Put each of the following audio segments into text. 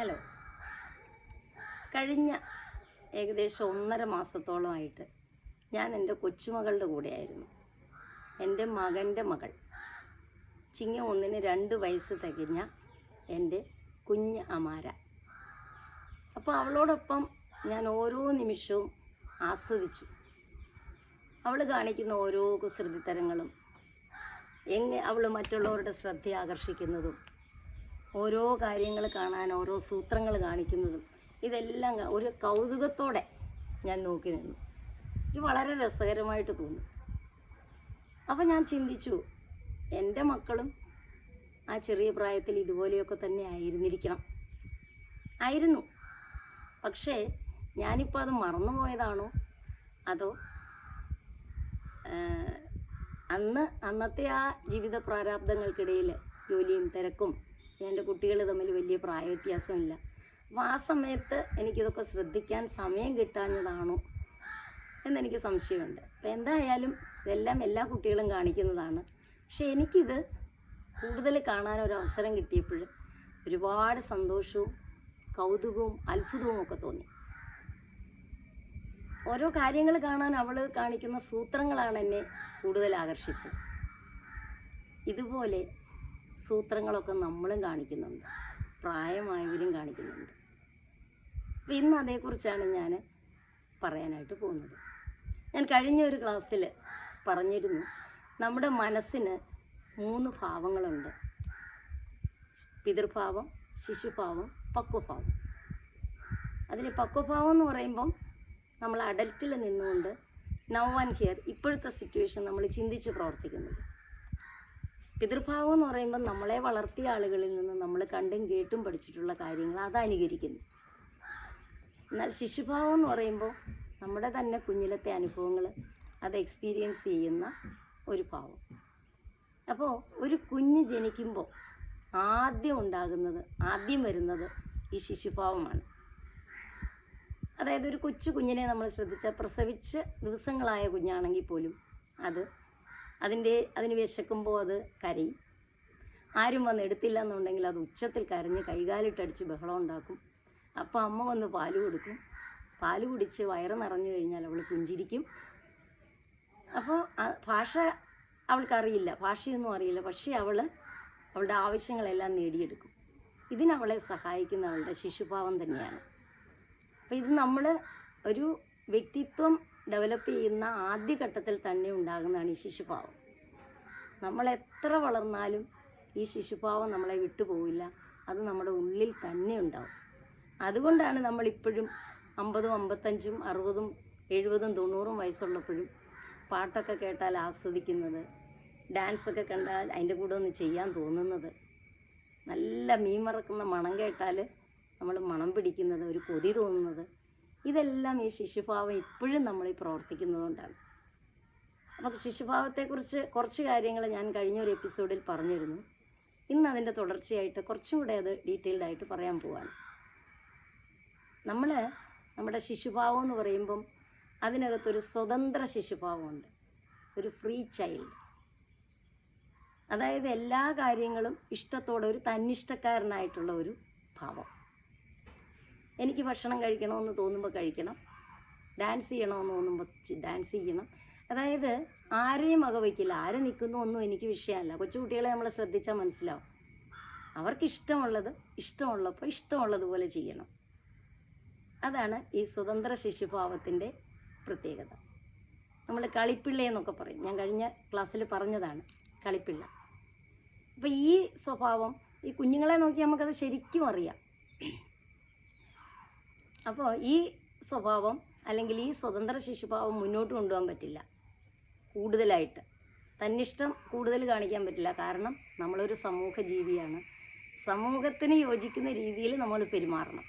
Hello. കഴിഞ്ഞ ഏകദേശം ഒന്നര മാസത്തോളമായിട്ട് ഞാൻ എന്റെ കൊച്ചുമകളുടെ കൂടെയായിരുന്നു. എന്റെ മകന്റെ മകൾ. ചിങ്ങ ഒന്നിന് രണ്ട് വയസ്സ് തികഞ്ഞ എന്റെ കുഞ്ഞ് അമാര. അപ്പോൾ അവളോടൊപ്പം ഞാൻ ഓരോ നിമിഷവും ആസ്വദിച്ചു. അവൾ കാണിക്കുന്ന ഓരോ കുസൃതിത്തരങ്ങളും എങ്ങനെ അവൾ മറ്റുള്ളവരുടെ ശ്രദ്ധ ആകർഷിക്കുന്നതും ഓരോ കാര്യങ്ങൾ കാണാൻ ഓരോ സൂത്രങ്ങൾ കാണിക്കുന്നതും ഇതെല്ലാം ഒരു കൗതുകത്തോടെ ഞാൻ നോക്കി നിന്നു. ഇത് വളരെ രസകരമായിട്ട് തോന്നി. അപ്പോൾ ഞാൻ ചിന്തിച്ചു എന്റെ മക്കളും ആ ചെറിയ പ്രായത്തിൽ ഇതുപോലെയൊക്കെ തന്നെ ആയിരുന്നിരിക്കണം. ആയിരുന്നു. പക്ഷേ ഞാനിപ്പോൾ അത് മറന്നുപോയതാണോ അതോ അന്ന് അന്നത്തെ ആ ജീവിത പ്രാരാബ്ദങ്ങൾക്കിടയിൽ ജോലിയും തിരക്കും എന്റെ കുട്ടികൾ തമ്മിൽ വലിയ പ്രായവ്യത്യാസമില്ല. അപ്പോൾ ആ സമയത്ത് എനിക്കിതൊക്കെ ശ്രദ്ധിക്കാൻ സമയം കിട്ടാഞ്ഞതാണോ എന്നെനിക്ക് സംശയമുണ്ട്. അപ്പോൾ എന്തായാലും ഇതെല്ലാം എല്ലാ കുട്ടികളും കാണിക്കുന്നതാണ്. പക്ഷെ എനിക്കിത് കൂടുതൽ കാണാൻ ഒരു അവസരം കിട്ടിയപ്പോൾ ഒരുപാട് സന്തോഷവും കൗതുകവും അത്ഭുതവും ഒക്കെ തോന്നി. ഓരോ കാര്യങ്ങൾ കാണാൻ അവൾ കാണിക്കുന്ന സൂത്രങ്ങളാണ് എന്നെ കൂടുതൽ ആകർഷിച്ചത്. ഇതുപോലെ സൂത്രങ്ങളൊക്കെ നമ്മളും കാണിക്കുന്നുണ്ട്. പ്രായമായവരും കാണിക്കുന്നുണ്ട്. അപ്പം ഇന്ന് അതേക്കുറിച്ചാണ് ഞാൻ പറയാനായിട്ട് പോകുന്നത്. ഞാൻ കഴിഞ്ഞ ഒരു ക്ലാസ്സിൽ പറഞ്ഞിരുന്നു നമ്മുടെ മനസ്സിന് മൂന്ന് ഭാവങ്ങളുണ്ട്. പിതൃഭാവം ശിശുഭാവം പക്വഭാവം. അതിൽ പക്വഭാവം എന്ന് പറയുമ്പം നമ്മൾ അഡൽറ്റിൽ നിന്നുകൊണ്ട് നൗ ആൻഡ് ഹിയർ ഇപ്പോഴത്തെ സിറ്റുവേഷൻ നമ്മൾ ചിന്തിച്ച് പ്രവർത്തിക്കുന്നത് പിതൃഭാവം എന്ന് പറയുമ്പോൾ നമ്മളെ വളർത്തിയ ആളുകളിൽ നിന്ന് നമ്മൾ കണ്ടും കേട്ടും പഠിച്ചിട്ടുള്ള കാര്യങ്ങൾ അത് അനുകരിക്കുന്നു. എന്നാൽ ശിശുഭാവം എന്ന് പറയുമ്പോൾ നമ്മുടെ തന്നെ കുഞ്ഞിലത്തെ അനുഭവങ്ങൾ അത് എക്സ്പീരിയൻസ് ചെയ്യുന്ന ഒരു ഭാവം. അപ്പോൾ ഒരു കുഞ്ഞ് ജനിക്കുമ്പോൾ ആദ്യം ഉണ്ടാകുന്നത് ആദ്യം വരുന്നത് ഈ ശിശുഭാവമാണ്. അതായത് ഒരു കൊച്ചു കുഞ്ഞിനെ നമ്മൾ ശ്രദ്ധിച്ചാൽ പ്രസവിച്ച് ദിവസങ്ങളായ കുഞ്ഞാണെങ്കിൽ പോലും അത് അതിന്റെ അതിന് വിശക്കുമ്പോൾ അത് കരയും. ആരും വന്ന് എടുത്തില്ല എന്നുണ്ടെങ്കിൽ അത് ഉച്ചത്തിൽ കരഞ്ഞ് കൈകാലിട്ടടിച്ച് ബഹളം ഉണ്ടാക്കും. അപ്പോൾ അമ്മ വന്ന് പാൽ കൊടുക്കും. പാൽ കുടിച്ച് വയറ് നിറഞ്ഞു കഴിഞ്ഞാൽ അവൾ പുഞ്ചിരിക്കും. അപ്പോൾ ഭാഷ അവൾക്കറിയില്ല. ഭാഷയൊന്നും അറിയില്ല. പക്ഷേ അവൾ അവളുടെ ആവശ്യങ്ങളെല്ലാം നേടിയെടുക്കും. ഇതിനവളെ സഹായിക്കുന്ന അവളുടെ ശിശുഭാവം തന്നെയാണ്. അപ്പോൾ ഇത് നമ്മൾ ഒരു വ്യക്തിത്വം ഡെവലപ്പ് ചെയ്യുന്ന ആദ്യഘട്ടത്തിൽ തന്നെ ഉണ്ടാകുന്നതാണ് ഈ ശിശുഭാവം നമ്മൾ എത്ര വളർന്നാലും ഈ ശിശുഭാവം നമ്മളെ വിട്ടുപോവില്ല അത് നമ്മുടെ ഉള്ളിൽ തന്നെ ഉണ്ടാവും. അതുകൊണ്ടാണ് നമ്മളിപ്പോഴും അമ്പതും അമ്പത്തഞ്ചും അറുപതും എഴുപതും തൊണ്ണൂറും വയസ്സുള്ളപ്പോഴും പാട്ടൊക്കെ കേട്ടാൽ ആസ്വദിക്കുന്നത് ഡാൻസൊക്കെ കണ്ടാൽ അതിന്റെ കൂടെ ഒന്ന് ചെയ്യാൻ തോന്നുന്നത്. നല്ല മീൻ മറക്കുന്ന മണം കേട്ടാൽ നമ്മൾ മണം പിടിക്കുന്നത് ഒരു കൊതി തോന്നുന്നത്. ഇതെല്ലാം ഈ ശിശുഭാവം ഇപ്പോഴും നമ്മൾ പ്രവർത്തിക്കുന്നതുകൊണ്ടാണ്. അപ്പോൾ ശിശുഭാവത്തെക്കുറിച്ച് കുറച്ച് കാര്യങ്ങൾ ഞാൻ കഴിഞ്ഞ ഒരു എപ്പിസോഡിൽ പറഞ്ഞിരുന്നു. ഇന്ന് അതിന്റെ തുടർച്ചയായിട്ട് കുറച്ചും കൂടെ അത് ഡീറ്റെയിൽഡ് ആയിട്ട് പറയാൻ പോവാണ്. നമ്മൾ നമ്മുടെ ശിശുഭാവം എന്ന് പറയുമ്പം അതിനകത്തൊരു സ്വതന്ത്ര ശിശുഭാവമുണ്ട്. ഒരു ഫ്രീ ചൈൽഡ്. അതായത് എല്ലാ കാര്യങ്ങളും ഇഷ്ടത്തോടെ ഒരു തന്നിഷ്ടക്കാരനായിട്ടുള്ള ഒരു ഭാവം. എനിക്ക് ഭക്ഷണം കഴിക്കണമെന്ന് തോന്നുമ്പോൾ കഴിക്കണം. ഡാൻസ് ചെയ്യണമെന്ന് തോന്നുമ്പോൾ ഡാൻസ് ചെയ്യണം. അതായത് ആരെയും വകവയ്ക്കില്ല ആരെ നിൽക്കുന്നു ഒന്നും എനിക്ക് വിഷയമല്ല. കൊച്ചുകുട്ടികളെ നമ്മൾ ശ്രദ്ധിച്ചാൽ മനസ്സിലാവും. അവർക്ക് ഇഷ്ടമുള്ളത് ഇഷ്ടമുള്ളപ്പോൾ ഇഷ്ടമുള്ളതുപോലെ ചെയ്യണം. അതാണ് ഈ സ്വതന്ത്ര ശിശുഭാവത്തിന്റെ പ്രത്യേകത. നമ്മൾ കളിപ്പിള്ള എന്നൊക്കെ പറയും. ഞാൻ കഴിഞ്ഞ ക്ലാസ്സിൽ പറഞ്ഞതാണ് കളിപ്പിള്ള. അപ്പോൾ ഈ സ്വഭാവം ഈ കുഞ്ഞുങ്ങളെ നോക്കി നമുക്കത് ശരിക്കും അറിയാം. അപ്പോൾ ഈ സ്വഭാവം അല്ലെങ്കിൽ ഈ സ്വതന്ത്ര ശിശുഭാവം മുന്നോട്ട് കൊണ്ടുപോകാൻ പറ്റില്ല. കൂടുതലായിട്ട്. തന്നിഷ്ടം കൂടുതൽ കാണിക്കാൻ പറ്റില്ല. കാരണം നമ്മളൊരു സമൂഹ ജീവിയാണ്. സമൂഹത്തിന് യോജിക്കുന്ന രീതിയിൽ നമ്മൾ പെരുമാറണം.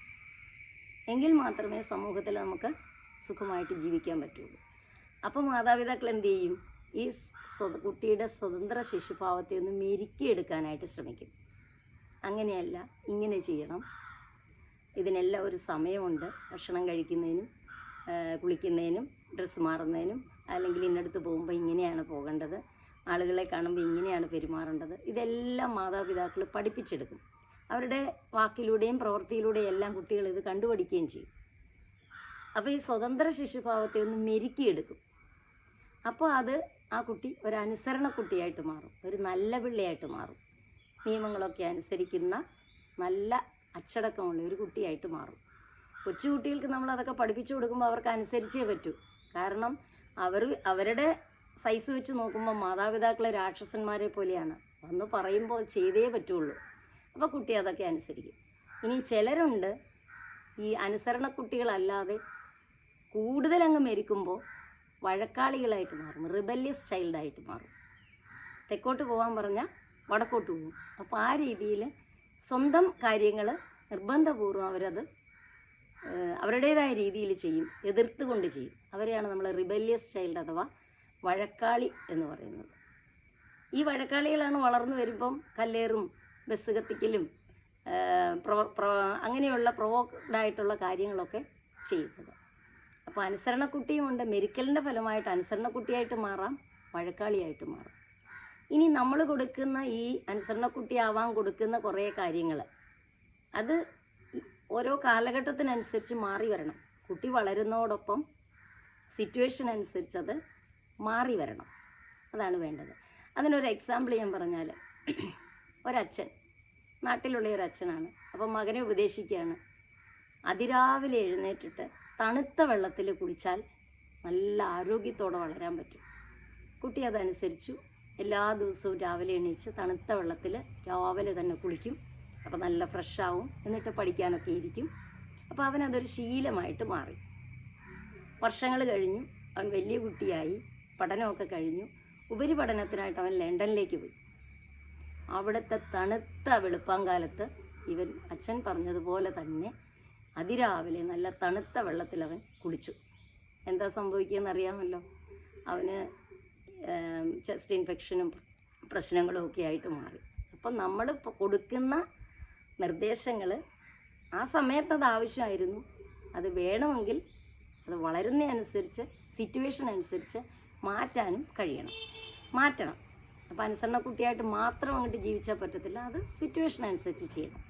എങ്കിൽ മാത്രമേ സമൂഹത്തിൽ നമുക്ക് സുഖമായിട്ട് ജീവിക്കാൻ പറ്റുള്ളൂ. അപ്പോൾ മാതാപിതാക്കൾ എന്ത് ചെയ്യും? ഈ കുട്ടിയുടെ സ്വതന്ത്ര ശിശുഭാവത്തെ ഒന്ന് മെരുക്കിയെടുക്കാനായിട്ട് ശ്രമിക്കും. അങ്ങനെയല്ല ഇങ്ങനെ ചെയ്യണം. ഇതിനെല്ലാം ഒരു സമയമുണ്ട്. ഭക്ഷണം കഴിക്കുന്നതിനും കുളിക്കുന്നതിനും ഡ്രസ്സ് മാറുന്നതിനും അല്ലെങ്കിൽ ഇന്നടുത്ത് പോകുമ്പോൾ ഇങ്ങനെയാണ് പോകേണ്ടത്. ആളുകളെ കാണുമ്പോൾ ഇങ്ങനെയാണ് പെരുമാറേണ്ടത്. ഇതെല്ലാം മാതാപിതാക്കൾ പഠിപ്പിച്ചെടുക്കും. അവരുടെ വാക്കിലൂടെയും പ്രവൃത്തിയിലൂടെയും എല്ലാം കുട്ടികൾ ഇത് കണ്ടുപഠിക്കുകയും ചെയ്യും. അപ്പോൾ ഈ സ്വതന്ത്ര ശിശുഭാവത്തെ ഒന്ന് മെരുക്കിയെടുക്കും. അപ്പോൾ അത് ആ കുട്ടി ഒരു അനുസരണ കുട്ടിയായിട്ട് മാറും. ഒരു നല്ല പിള്ളയായിട്ട് മാറും. നിയമങ്ങളൊക്കെ അനുസരിക്കുന്ന നല്ല അച്ചടക്കമുള്ള ഒരു കുട്ടിയായിട്ട് മാറും. കൊച്ചു കുട്ടികൾക്ക് നമ്മൾ അതൊക്കെ പഠിപ്പിച്ചു കൊടുക്കുമ്പോൾ അവർക്ക് അനുസരിച്ചേ പറ്റൂ. കാരണം അവർ അവരുടെ സൈസ് വെച്ച് നോക്കുമ്പോൾ മാതാപിതാക്കളെ രാക്ഷസന്മാരെ പോലെയാണ്. വന്ന് പറയുമ്പോൾ ചെയ്തേ പറ്റുള്ളൂ. അപ്പോൾ കുട്ടി അതൊക്കെ അനുസരിക്കും. ഇനി ചിലരുണ്ട് ഈ അനുസരണ കുട്ടികളല്ലാതെ കൂടുതൽ മെരിക്കുമ്പോൾ വഴക്കാളികളായിട്ട് മാറും. റിബല്യസ് ചൈൽഡായിട്ട് മാറും. തെക്കോട്ട് പോകാൻ പറഞ്ഞാൽ വടക്കോട്ട് പോകും. അപ്പോൾ ആ രീതിയിൽ സ്വന്തം കാര്യങ്ങൾ നിർബന്ധപൂർവം അവരത് അവരുടേതായ രീതിയിൽ ചെയ്യും എതിർത്തുകൊണ്ട് ചെയ്യും. അവരെയാണ് നമ്മൾ റിബല്യസ് ചൈൽഡ് അഥവാ വഴക്കാളി എന്ന് പറയുന്നത്. ഈ വഴക്കാളികളാണ് വളർന്നു വരുമ്പം കല്ലേറും ബസ് കത്തിക്കലും അങ്ങനെയുള്ള പ്രൊവോക്ഡായിട്ടുള്ള കാര്യങ്ങളൊക്കെ ചെയ്യുന്നത്. അപ്പോൾ അനുസരണക്കുട്ടിയുമുണ്ട് മെരിക്കലിന്റെ ഫലമായിട്ട് അനുസരണക്കുട്ടിയായിട്ട് മാറാം വഴക്കാളിയായിട്ട് മാറാം. ഇനി നമ്മൾ കൊടുക്കുന്ന ഈ അനുസരണക്കുട്ടിയാവാൻ കൊടുക്കുന്ന കുറേ കാര്യങ്ങൾ. അത് ഓരോ കാലഘട്ടത്തിനനുസരിച്ച് മാറി വരണം. കുട്ടി വളരുന്നതോടൊപ്പം സിറ്റുവേഷൻ അനുസരിച്ച് അത് മാറി വരണം. അതാണ് വേണ്ടത്. അതിനൊരു എക്സാമ്പിൾ ഞാൻ പറഞ്ഞാൽ ഒരച്ഛൻ നാട്ടിലുള്ള ഒരു അച്ഛനാണ്. അപ്പം മകനെ ഉപദേശിക്കുകയാണ്. അതിരാവിലെ എഴുന്നേറ്റിട്ട് തണുത്ത വെള്ളത്തിൽ കുടിച്ചാൽ നല്ല ആരോഗ്യത്തോടെ വളരാൻ പറ്റും. കുട്ടി അതനുസരിച്ചു എല്ലാ ദിവസവും രാവിലെ എണീച്ച് തണുത്ത വെള്ളത്തിൽ രാവിലെ തന്നെ കുളിക്കും. അപ്പോൾ നല്ല ഫ്രഷാവും എന്നിട്ട് പഠിക്കാനൊക്കെ ഇരിക്കും. അപ്പോൾ അവനതൊരു ശീലമായിട്ട് മാറി. വർഷങ്ങൾ കഴിഞ്ഞു. അവൻ വലിയ കുട്ടിയായി. പഠനമൊക്കെ കഴിഞ്ഞു. ഉപരിപഠനത്തിനായിട്ട് അവൻ ലണ്ടനിലേക്ക് പോയി. അവിടുത്തെ തണുത്ത വെളുപ്പാങ്കാലത്ത് ഇവൻ അച്ഛൻ പറഞ്ഞതുപോലെ തന്നെ അതിരാവിലെ നല്ല തണുത്ത വെള്ളത്തിൽ അവൻ കുളിച്ചു. എന്താ സംഭവിക്കുക എന്നറിയാമല്ലോ അവന് ചെസ്റ്റ് ഇൻഫെക്ഷനും പ്രശ്നങ്ങളും ഒക്കെ ആയിട്ട് മാറി. അപ്പം നമ്മൾ കൊടുക്കുന്ന നിർദ്ദേശങ്ങൾ ആ സമയത്ത് അത് ആവശ്യമായിരുന്നു. അത് വേണമെങ്കിൽ അത് വളരുന്നതനുസരിച്ച് സിറ്റുവേഷൻ അനുസരിച്ച് മാറ്റാനും കഴിയണം. മാറ്റണം. അപ്പോൾ അനുസരണ കുട്ടിയായിട്ട് മാത്രം അങ്ങോട്ട് ജീവിച്ചാൽ പറ്റത്തില്ല. അത് സിറ്റുവേഷൻ അനുസരിച്ച് ചെയ്യണം.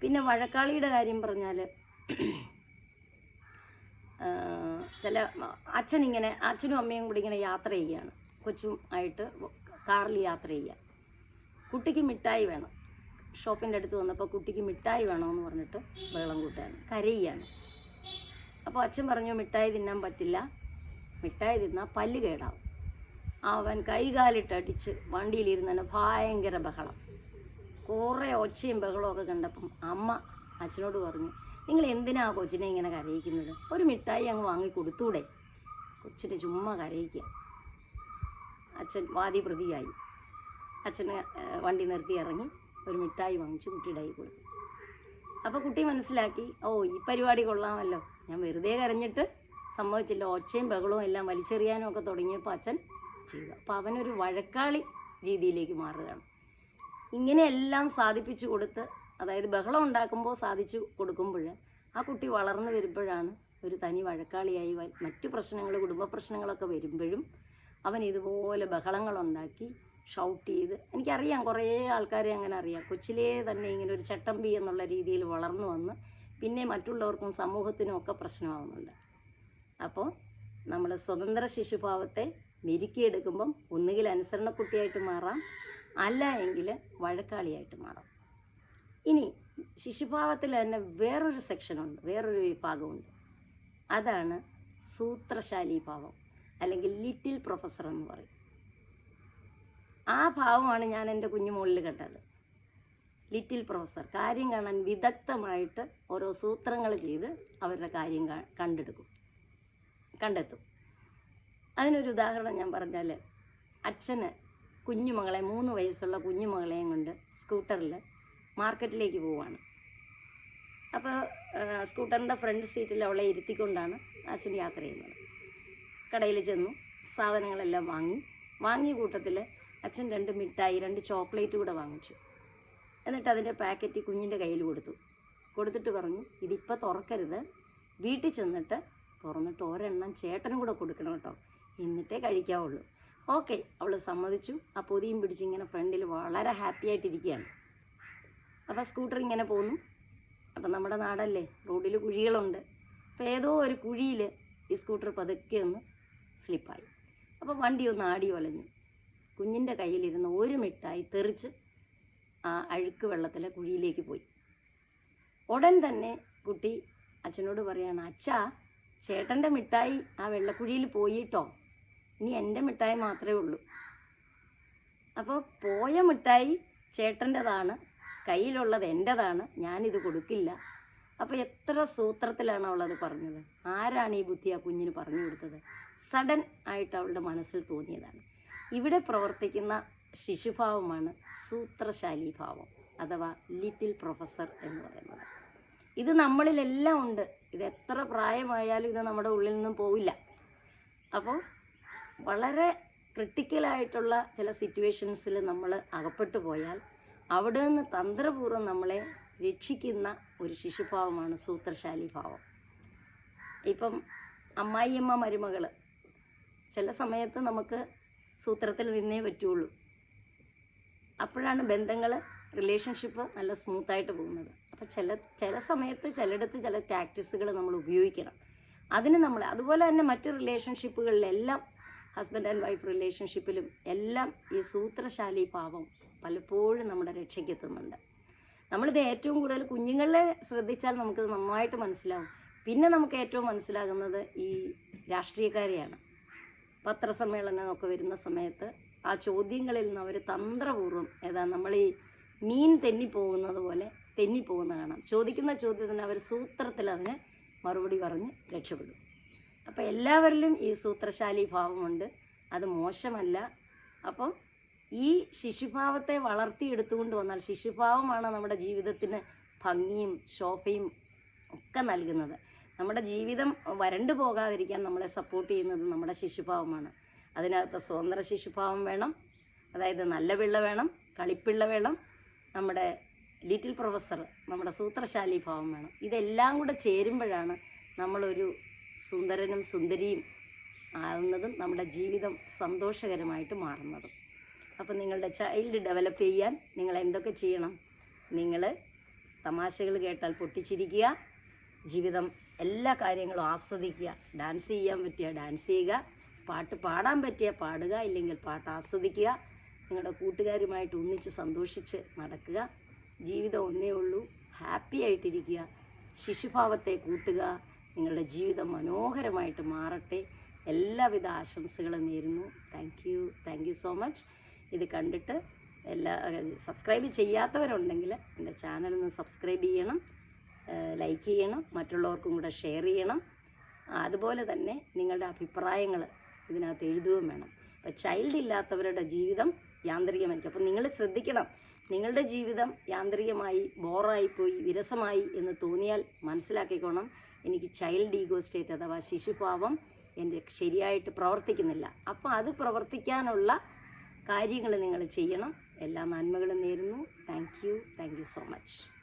പിന്നെ വഴക്കാളിയുടെ കാര്യം പറഞ്ഞാൽ ചില അച്ഛൻ ഇങ്ങനെ അച്ഛനും അമ്മയും കൂടി ഇങ്ങനെ യാത്ര ചെയ്യുകയാണ്. കൊച്ചും ആയിട്ട് കാറിൽ യാത്ര ചെയ്യുക കുട്ടിക്ക് മിഠായി വേണം. ഷോപ്പിന്റെ അടുത്ത് വന്നപ്പോൾ കുട്ടിക്ക് മിഠായി വേണമെന്ന് പറഞ്ഞിട്ട് ബഹളം കൂട്ടുകയാണ്. കരയുകയാണ്. അപ്പോൾ അച്ഛൻ പറഞ്ഞു മിഠായി തിന്നാൻ പറ്റില്ല. മിഠായി തിന്നാൽ പല്ല് കേടാവും. അവൻ കൈകാലിട്ടടിച്ച് വണ്ടിയിലിരുന്നതിന് ഭയങ്കര ബഹളം. കുറേ ഒച്ചയും ബഹളവും ഒക്കെ കണ്ടപ്പം അമ്മ അച്ഛനോട് പറഞ്ഞു നിങ്ങൾ എന്തിനാ കൊച്ചിനെ ഇങ്ങനെ കരയിക്കുന്നത്? ഒരു മിഠായി അങ്ങ് വാങ്ങി കൊടുത്തൂടെ കൊച്ചിനെ ചുമ്മാ കരയിക്കുക. അച്ഛൻ വാദി പ്രതിയായി അച്ഛന് വണ്ടി നിർത്തി ഇറങ്ങി ഒരു മിഠായി വാങ്ങിച്ചു കുട്ടിയുടെ കൈ കൊടുത്തു. അപ്പോൾ കുട്ടി മനസ്സിലാക്കി ഓ ഈ പരിപാടി കൊള്ളാമല്ലോ. ഞാൻ വെറുതെ കരഞ്ഞിട്ട് സംഭവിച്ചില്ല ഒച്ചയും ബഹളവും എല്ലാം വലിച്ചെറിയാനും ഒക്കെ തുടങ്ങിയപ്പോൾ അച്ഛൻ ചെയ്തു. അപ്പോൾ അവനൊരു വഴക്കാളി രീതിയിലേക്ക് മാറുകയാണ്. ഇങ്ങനെയെല്ലാം സാധിപ്പിച്ചു കൊടുത്ത് അതായത് ബഹളം ഉണ്ടാക്കുമ്പോൾ സാധിച്ചു കൊടുക്കുമ്പോൾ ആ കുട്ടി വളർന്നു വരുമ്പോഴാണ് ഒരു തനി വഴക്കാളിയായി മറ്റു പ്രശ്നങ്ങൾ കുടുംബ പ്രശ്നങ്ങളൊക്കെ വരുമ്പോഴും അവൻ ഇതുപോലെ ബഹളങ്ങളുണ്ടാക്കി ഷൗട്ട് ചെയ്ത്. എനിക്കറിയാം കുറേ ആൾക്കാരെ അങ്ങനെ അറിയാം. കൊച്ചിലേ തന്നെ ഇങ്ങനെ ഒരു ചട്ടമ്പി എന്നുള്ള രീതിയിൽ വളർന്നു വന്ന് പിന്നെ മറ്റുള്ളവർക്കും സമൂഹത്തിനും ഒക്കെ പ്രശ്നമാവുന്നുണ്ട്. അപ്പോൾ നമ്മൾ സ്വതന്ത്ര ശിശുഭാവത്തെ മെരുക്കിയെടുക്കുമ്പം ഒന്നുകിൽ അനുസരണക്കുട്ടിയായിട്ട് മാറാം അല്ല എങ്കിൽ വഴക്കാളിയായിട്ട് മാറാം. ഇനി ശിശുഭാവത്തിൽ തന്നെ വേറൊരു സെക്ഷനുണ്ട് വേറൊരു വിഭാഗമുണ്ട്. അതാണ് സൂത്രശാലി ഭാവം. അല്ലെങ്കിൽ ലിറ്റിൽ പ്രൊഫസർ എന്ന് പറയും. ആ ഭാവമാണ് ഞാൻ എന്റെ കുഞ്ഞു കുഞ്ഞുമോളിൽ കണ്ടത് ലിറ്റിൽ പ്രൊഫസർ കാര്യം കാണാൻ വിദഗ്ധമായിട്ട് ഓരോ സൂത്രങ്ങൾ ചെയ്ത് അവരുടെ കാര്യം കണ്ടെടുക്കും. കണ്ടെത്തും. അതിനൊരു ഉദാഹരണം ഞാൻ പറഞ്ഞാൽ അച്ഛന് കുഞ്ഞുമകളെ മൂന്ന് വയസ്സുള്ള കുഞ്ഞുമകളെയും കൊണ്ട് സ്കൂട്ടറിൽ മാർക്കറ്റിലേക്ക് പോവുകയാണ്. അപ്പോൾ സ്കൂട്ടറിന്റെ ഫ്രണ്ട് സീറ്റിൽ അവളെ ഇരുത്തിക്കൊണ്ടാണ് അച്ഛൻ യാത്ര ചെയ്യുന്നത്. കടയിൽ ചെന്നു സാധനങ്ങളെല്ലാം വാങ്ങി. വാങ്ങിയ കൂട്ടത്തിൽ അച്ഛൻ രണ്ട് മിഠായി രണ്ട് ചോക്ലേറ്റ് കൂടെ വാങ്ങിച്ചു. എന്നിട്ട് അതിന്റെ പാക്കറ്റ് കുഞ്ഞിന്റെ കയ്യിൽ കൊടുത്തു. കൊടുത്തിട്ട് പറഞ്ഞു ഇതിപ്പോൾ തുറക്കരുത്. വീട്ടിൽ ചെന്നിട്ട് തുറന്നിട്ട് ഒരെണ്ണം ചേട്ടനും കൂടെ കൊടുക്കണം കേട്ടോ. എന്നിട്ടേ കഴിക്കാവുള്ളൂ. ഓക്കെ അവൾ സമ്മതിച്ചു. ആ പൊതിയും പിടിച്ച് ഇങ്ങനെ ഫ്രണ്ടിൽ വളരെ ഹാപ്പി ആയിട്ടിരിക്കുകയാണ്. അപ്പോൾ സ്കൂട്ടർ ഇങ്ങനെ പോന്നു. അപ്പം നമ്മുടെ നാടല്ലേ റോഡിൽ കുഴികളുണ്ട്. അപ്പോൾ ഏതോ ഒരു കുഴിയിൽ ഈ സ്കൂട്ടർ പതുക്കെ ഒന്ന് സ്ലിപ്പായി. അപ്പോൾ വണ്ടി ഒന്ന് ആടി ഒലഞ്ഞു. കുഞ്ഞിന്റെ കയ്യിലിരുന്ന ഒരു മിട്ടായി തെറിച്ച് ആ അഴുക്ക് വെള്ളത്തിലെ കുഴിയിലേക്ക് പോയി. ഉടൻ തന്നെ കുട്ടി അച്ഛനോട് പറയാണ് അച്ഛാ ചേട്ടന്റെ മിഠായി ആ വെള്ളക്കുഴിയിൽ പോയിട്ടോ? ഇനി എന്റെ മിഠായി മാത്രമേ ഉള്ളൂ. അപ്പോൾ പോയ മിഠായി ചേട്ടന്റെതാണ് കയ്യിലുള്ളത് എന്റെതാണ് ഞാനിത് കൊടുക്കില്ല. അപ്പോൾ എത്ര സൂത്രത്തിലാണ് അവളത് പറഞ്ഞത്? ആരാണ് ഈ ബുദ്ധി ആ കുഞ്ഞിന് പറഞ്ഞു കൊടുത്തത്? സഡൻ ആയിട്ട് അവളുടെ മനസ്സിൽ തോന്നിയതാണ്. ഇവിടെ പ്രവർത്തിക്കുന്ന ശിശുഭാവമാണ് സൂത്രശാലി ഭാവം അഥവാ ലിറ്റിൽ പ്രൊഫസർ എന്ന് പറയുന്നത്. ഇത് നമ്മളിലെല്ലാം ഉണ്ട്. ഇത് എത്ര പ്രായമായാലും ഇത് നമ്മുടെ ഉള്ളിൽ നിന്നും പോവില്ല. അപ്പോൾ വളരെ ക്രിട്ടിക്കലായിട്ടുള്ള ചില സിറ്റുവേഷൻസിൽ നമ്മൾ അകപ്പെട്ടു പോയാൽ അവിടെ നിന്ന് തന്ത്രപൂർവം നമ്മളെ രക്ഷിക്കുന്ന ഒരു ശിശുഭാവമാണ് സൂത്രശാലി ഭാവം. ഇപ്പം അമ്മായിയമ്മ മരുമകൾ ചില സമയത്ത് നമുക്ക് സൂത്രത്തിൽ നിന്നേ പറ്റുള്ളൂ. അപ്പോഴാണ് ബന്ധങ്ങൾ റിലേഷൻഷിപ്പ് നല്ല സ്മൂത്തായിട്ട് പോകുന്നത്. അപ്പം ചില ചില സമയത്ത് ചിലയിടത്ത് ചില ടാക്ടിക്സുകൾ നമ്മൾ ഉപയോഗിക്കണം. അതിന് നമ്മൾ അതുപോലെ തന്നെ മറ്റ് റിലേഷൻഷിപ്പുകളിലെല്ലാം ഹസ്ബൻഡ് ആൻഡ് വൈഫ് റിലേഷൻഷിപ്പിലും എല്ലാം ഈ സൂത്രശാലി ഭാവം പലപ്പോഴും നമ്മുടെ രക്ഷയ്ക്കെത്തുന്നുണ്ട് നമ്മളിത് ഏറ്റവും കൂടുതൽ കുഞ്ഞുങ്ങളെ ശ്രദ്ധിച്ചാൽ നമുക്കിത് നന്നായിട്ട് മനസ്സിലാവും. പിന്നെ നമുക്ക് ഏറ്റവും മനസ്സിലാകുന്നത് ഈ രാഷ്ട്രീയക്കാരെയാണ്. പത്രസമ്മേളനമൊക്കെ വരുന്ന സമയത്ത് ആ ചോദ്യങ്ങളിൽ നിന്ന് അവർ തന്ത്രപൂർവം ഏതാ നമ്മൾ ഈ മീൻ തെന്നിപ്പോകുന്നത് പോലെ തെന്നിപ്പോകുന്ന കാണാം. ചോദിക്കുന്ന ചോദ്യത്തിന് അവർ സൂത്രത്തിൽ അതിന് മറുപടി പറഞ്ഞ് രക്ഷപ്പെടും. അപ്പോൾ എല്ലാവരിലും ഈ സൂത്രശാലി ഭാവമുണ്ട്. അത് മോശമല്ല. അപ്പോൾ ഈ ശിശുഭാവത്തെ വളർത്തിയെടുത്തുകൊണ്ട് വന്നാൽ ശിശുഭാവമാണ് നമ്മുടെ ജീവിതത്തിന് ഭംഗിയും ശോഭയും ഒക്കെ നൽകുന്നത്. നമ്മുടെ ജീവിതം വരണ്ടു പോകാതിരിക്കാൻ നമ്മളെ സപ്പോർട്ട് ചെയ്യുന്നത് നമ്മുടെ ശിശുഭാവമാണ്. അതിനകത്ത് സ്വതന്ത്ര ശിശുഭാവം വേണം. അതായത് നല്ല പിള്ള വേണം കളിപ്പിള്ള വേണം നമ്മുടെ ലിറ്റിൽ പ്രൊഫസർ നമ്മുടെ സൂത്രശാലി ഭാവം വേണം. ഇതെല്ലാം കൂടെ ചേരുമ്പോഴാണ് നമ്മളൊരു സുന്ദരനും സുന്ദരിയും ആകുന്നതും നമ്മുടെ ജീവിതം സന്തോഷകരമായിട്ട് മാറുന്നതും. അപ്പോൾ നിങ്ങളുടെ ചൈൽഡ് ഡെവലപ്പ് ചെയ്യാൻ നിങ്ങൾ എന്തൊക്കെ ചെയ്യണം? നിങ്ങൾ തമാശകൾ കേട്ടാൽ പൊട്ടിച്ചിരിക്കുക ജീവിതം എല്ലാ കാര്യങ്ങളും ആസ്വദിക്കുക. ഡാൻസ് ചെയ്യാൻ പറ്റിയ ഡാൻസ് ചെയ്യുക പാട്ട് പാടാൻ പറ്റിയ പാടുക ഇല്ലെങ്കിൽ പാട്ട് ആസ്വദിക്കുക നിങ്ങളുടെ കൂട്ടുകാരുമായിട്ട് ഒന്നിച്ച് സന്തോഷിച്ച് നടക്കുക. ജീവിതം ഒന്നേ ഉള്ളൂ ഹാപ്പി ആയിട്ടിരിക്കുക. ശിശുഭാവത്തെ കൂട്ടുക നിങ്ങളുടെ ജീവിതം മനോഹരമായിട്ട് മാറട്ടെ. എല്ലാവിധ ആശംസകളും നേരുന്നു. Thank you thank you so much ഇത് കണ്ടിട്ട് എല്ലാ സബ്സ്ക്രൈബ് ചെയ്യാത്തവരുണ്ടെങ്കിൽ എന്റെ ചാനലൊന്ന് സബ്സ്ക്രൈബ് ചെയ്യണം ലൈക്ക് ചെയ്യണം മറ്റുള്ളവർക്കും കൂടെ ഷെയർ ചെയ്യണം. അതുപോലെ തന്നെ നിങ്ങളുടെ അഭിപ്രായങ്ങൾ ഇതിനകത്ത് എഴുതുകയും വേണം. അപ്പോൾ ചൈൽഡ് ഇല്ലാത്തവരുടെ ജീവിതം യാന്ത്രികമായിരിക്കും. അപ്പോൾ നിങ്ങൾ ശ്രദ്ധിക്കണം നിങ്ങളുടെ ജീവിതം യാന്ത്രികമായി ബോറായിപ്പോയി വിരസമായി എന്ന് തോന്നിയാൽ മനസ്സിലാക്കിക്കോണം. എനിക്ക് ചൈൽഡ് ഈഗോ സ്റ്റേറ്റ് അഥവാ ശിശുഭാവം എന്റെ ശരിയായിട്ട് പ്രവർത്തിക്കുന്നില്ല. അപ്പോൾ അത് പ്രവർത്തിക്കാനുള്ള കാര്യങ്ങൾ നിങ്ങൾ ചെയ്യണം. എല്ലാ നന്മകളും നേരുന്നു. Thank you thank you so much